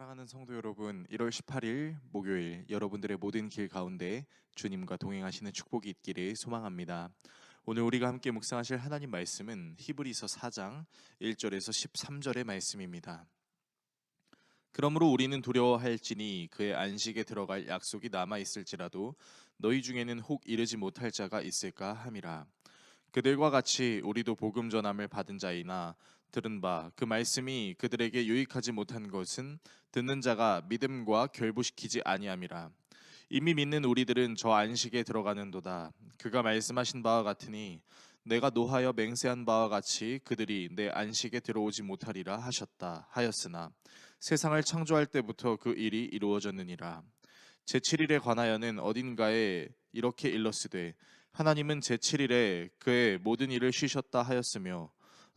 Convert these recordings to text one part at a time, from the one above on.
사랑하는 성도 여러분, 1월 18일 목요일 여러분들의 모든 길 가운데 주님과 동행하시는 축복이 있기를 소망합니다. 오늘 우리가 함께 묵상하실 하나님 말씀은 히브리서 4장 1절에서 13절의 말씀입니다. 그러므로 우리는 두려워할지니 그의 안식에 들어갈 약속이 남아 있을지라도 너희 중에는 혹 이르지 못할 자가 있을까 함이라. 그들과 같이 우리도 복음 전함을 받은 자이나 들은 바 그 말씀이 그들에게 유익하지 못한 것은 듣는 자가 믿음과 결부시키지 아니함이라. 이미 믿는 우리들은 저 안식에 들어가는도다. 그가 말씀하신 바와 같으니 내가 노하여 맹세한 바와 같이 그들이 내 안식에 들어오지 못하리라 하셨다 하였으나 세상을 창조할 때부터 그 일이 이루어졌느니라. 제7일에 관하여는 어딘가에 이렇게 일렀으되 하나님은 제7일에 그의 모든 일을 쉬셨다 하였으며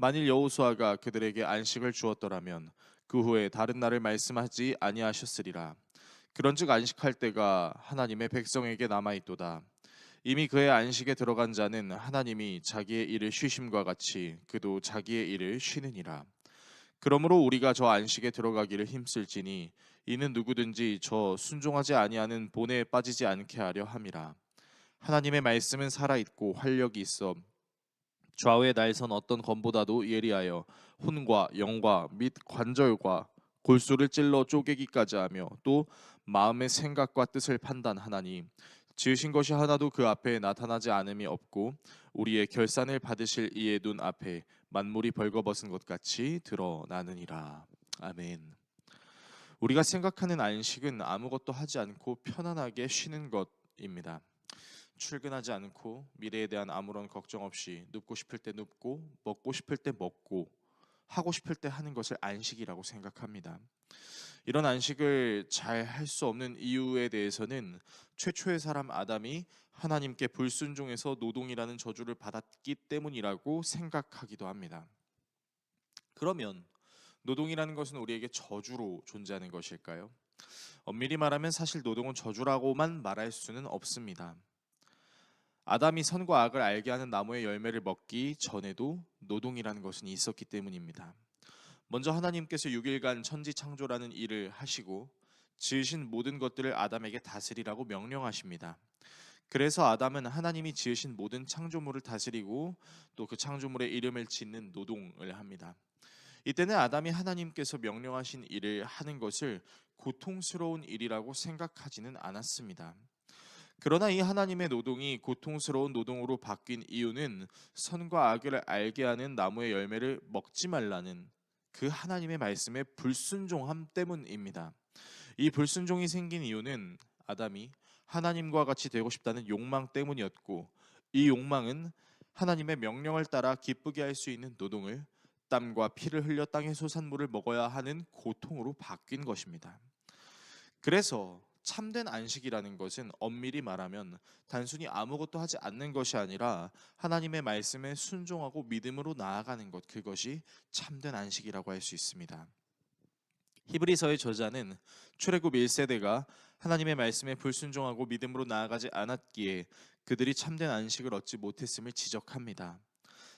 만일 여호수아가 그들에게 안식을 주었더라면 그 후에 다른 날을 말씀하지 아니하셨으리라. 그런즉 안식할 때가 하나님의 백성에게 남아 있도다. 이미 그의 안식에 들어간 자는 하나님이 자기의 일을 쉬심과 같이 그도 자기의 일을 쉬느니라. 그러므로 우리가 저 안식에 들어가기를 힘쓸지니 이는 누구든지 저 순종하지 아니하는 본에 빠지지 않게 하려 함이라. 하나님의 말씀은 살아 있고 활력이 있어 좌우의 날선 어떤 검보다도 예리하여 혼과 영과 및 관절과 골수를 찔러 쪼개기까지 하며 또 마음의 생각과 뜻을 판단하나니 지으신 것이 하나도 그 앞에 나타나지 않음이 없고 우리의 결산을 받으실 이의 눈 앞에 만물이 벌거벗은 것 같이 드러나느니라 아멘. 우리가 생각하는 안식은 아무것도 하지 않고 편안하게 쉬는 것입니다. 출근하지 않고 미래에 대한 아무런 걱정 없이 눕고 싶을 때 눕고 먹고 싶을 때 먹고 하고 싶을 때 하는 것을 안식이라고 생각합니다. 이런 안식을 잘 할 수 없는 이유에 대해서는 최초의 사람 아담이 하나님께 불순종해서 노동이라는 저주를 받았기 때문이라고 생각하기도 합니다. 그러면 노동이라는 것은 우리에게 저주로 존재하는 것일까요? 엄밀히 말하면 사실 노동은 저주라고만 말할 수는 없습니다. 아담이 선과 악을 알게 하는 나무의 열매를 먹기 전에도 노동이라는 것은 있었기 때문입니다. 먼저 하나님께서 6일간 천지 창조라는 일을 하시고 지으신 모든 것들을 아담에게 다스리라고 명령하십니다. 그래서 아담은 하나님이 지으신 모든 창조물을 다스리고 또 그 창조물의 이름을 짓는 노동을 합니다. 이때는 아담이 하나님께서 명령하신 일을 하는 것을 고통스러운 일이라고 생각하지는 않았습니다. 그러나 이 하나님의 노동이 고통스러운 노동으로 바뀐 이유는 선과 악을 알게 하는 나무의 열매를 먹지 말라는 그 하나님의 말씀에 불순종함 때문입니다. 이 불순종이 생긴 이유는 아담이 하나님과 같이 되고 싶다는 욕망 때문이었고 이 욕망은 하나님의 명령을 따라 기쁘게 할 수 있는 노동을 땀과 피를 흘려 땅의 소산물을 먹어야 하는 고통으로 바뀐 것입니다. 그래서 참된 안식이라는 것은 엄밀히 말하면 단순히 아무것도 하지 않는 것이 아니라 하나님의 말씀에 순종하고 믿음으로 나아가는 것 그것이 참된 안식이라고 할 수 있습니다. 히브리서의 저자는 출애굽 1세대가 하나님의 말씀에 불순종하고 믿음으로 나아가지 않았기에 그들이 참된 안식을 얻지 못했음을 지적합니다.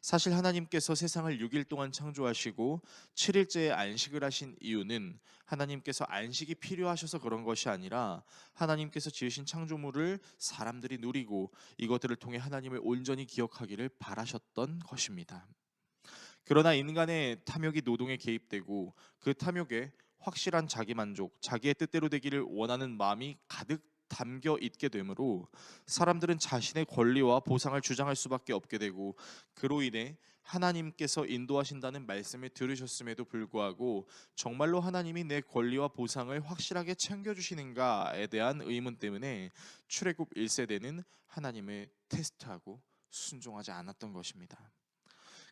사실 하나님께서 세상을 6일 동안 창조하시고 7일째에 안식을 하신 이유는 하나님께서 안식이 필요하셔서 그런 것이 아니라 하나님께서 지으신 창조물을 사람들이 누리고 이것들을 통해 하나님을 온전히 기억하기를 바라셨던 것입니다. 그러나 인간의 탐욕이 노동에 개입되고 그 탐욕에 확실한 자기 만족, 자기의 뜻대로 되기를 원하는 마음이 가득 담겨 있게 되므로 사람들은 자신의 권리와 보상을 주장할 수밖에 없게 되고 그로 인해 하나님께서 인도하신다는 말씀을 들으셨음에도 불구하고 정말로 하나님이 내 권리와 보상을 확실하게 챙겨 주시는가에 대한 의문 때문에 출애굽 1세대는 하나님을 테스트하고 순종하지 않았던 것입니다.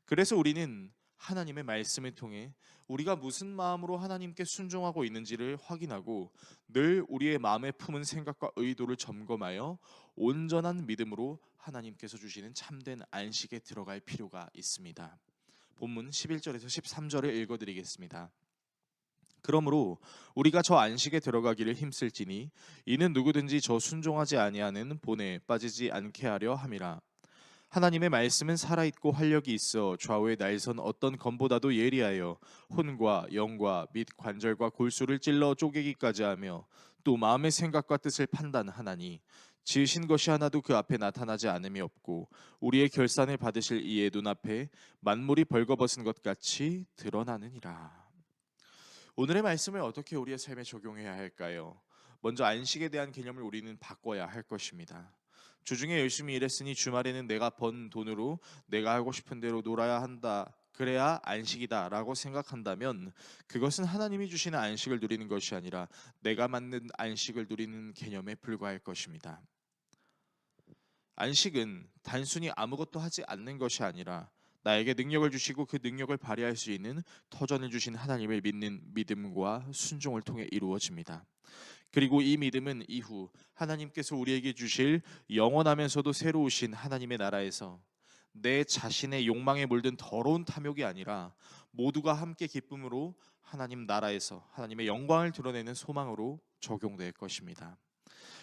그래서 우리는 하나님의 말씀을 통해 우리가 무슨 마음으로 하나님께 순종하고 있는지를 확인하고 늘 우리의 마음에 품은 생각과 의도를 점검하여 온전한 믿음으로 하나님께서 주시는 참된 안식에 들어갈 필요가 있습니다. 본문 11절에서 13절을 읽어 드리겠습니다. 그러므로 우리가 저 안식에 들어가기를 힘쓸지니 이는 누구든지 저 순종하지 아니하는 본에 빠지지 않게 하려 함이라. 하나님의 말씀은 살아있고 활력이 있어 좌우에 날선 어떤 검보다도 예리하여 혼과 영과 및 관절과 골수를 찔러 쪼개기까지 하며 또 마음의 생각과 뜻을 판단하나니 지으신 것이 하나도 그 앞에 나타나지 않음이 없고 우리의 결산을 받으실 이의 눈앞에 만물이 벌거벗은 것 같이 드러나느니라. 오늘의 말씀을 어떻게 우리의 삶에 적용해야 할까요? 먼저 안식에 대한 개념을 우리는 바꿔야 할 것입니다. 주중에 열심히 일했으니 주말에는 내가 번 돈으로 내가 하고 싶은 대로 놀아야 한다. 그래야 안식이다라고 생각한다면 그것은 하나님이 주시는 안식을 누리는 것이 아니라 내가 만든 안식을 누리는 개념에 불과할 것입니다. 안식은 단순히 아무것도 하지 않는 것이 아니라 나에게 능력을 주시고 그 능력을 발휘할 수 있는 터전을 주신 하나님을 믿는 믿음과 순종을 통해 이루어집니다. 그리고 이 믿음은 이후 하나님께서 우리에게 주실 영원하면서도 새로우신 하나님의 나라에서 내 자신의 욕망에 물든 더러운 탐욕이 아니라 모두가 함께 기쁨으로 하나님 나라에서 하나님의 영광을 드러내는 소망으로 적용될 것입니다.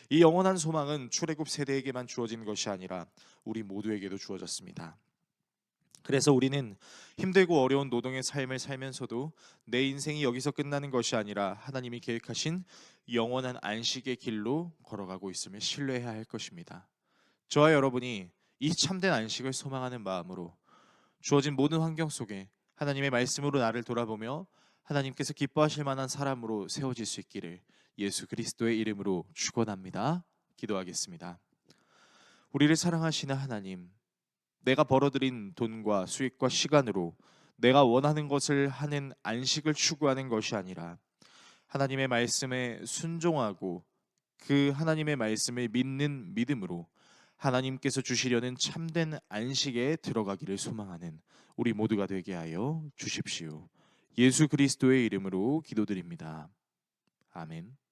이 영원한 소망은 출애굽 세대에게만 주어진 것이 아니라 우리 모두에게도 주어졌습니다. 그래서 우리는 힘들고 어려운 노동의 삶을 살면서도 내 인생이 여기서 끝나는 것이 아니라 하나님이 계획하신 영원한 안식의 길로 걸어가고 있음을 신뢰해야 할 것입니다. 저와 여러분이 이 참된 안식을 소망하는 마음으로 주어진 모든 환경 속에 하나님의 말씀으로 나를 돌아보며 하나님께서 기뻐하실 만한 사람으로 세워질 수 있기를 예수 그리스도의 이름으로 축원합니다. 기도하겠습니다. 우리를 사랑하시는 하나님, 내가 벌어들인 돈과 수익과 시간으로 내가 원하는 것을 하는 안식을 추구하는 것이 아니라 하나님의 말씀에 순종하고 그 하나님의 말씀을 믿는 믿음으로 하나님께서 주시려는 참된 안식에 들어가기를 소망하는 우리 모두가 되게 하여 주십시오. 예수 그리스도의 이름으로 기도드립니다. 아멘.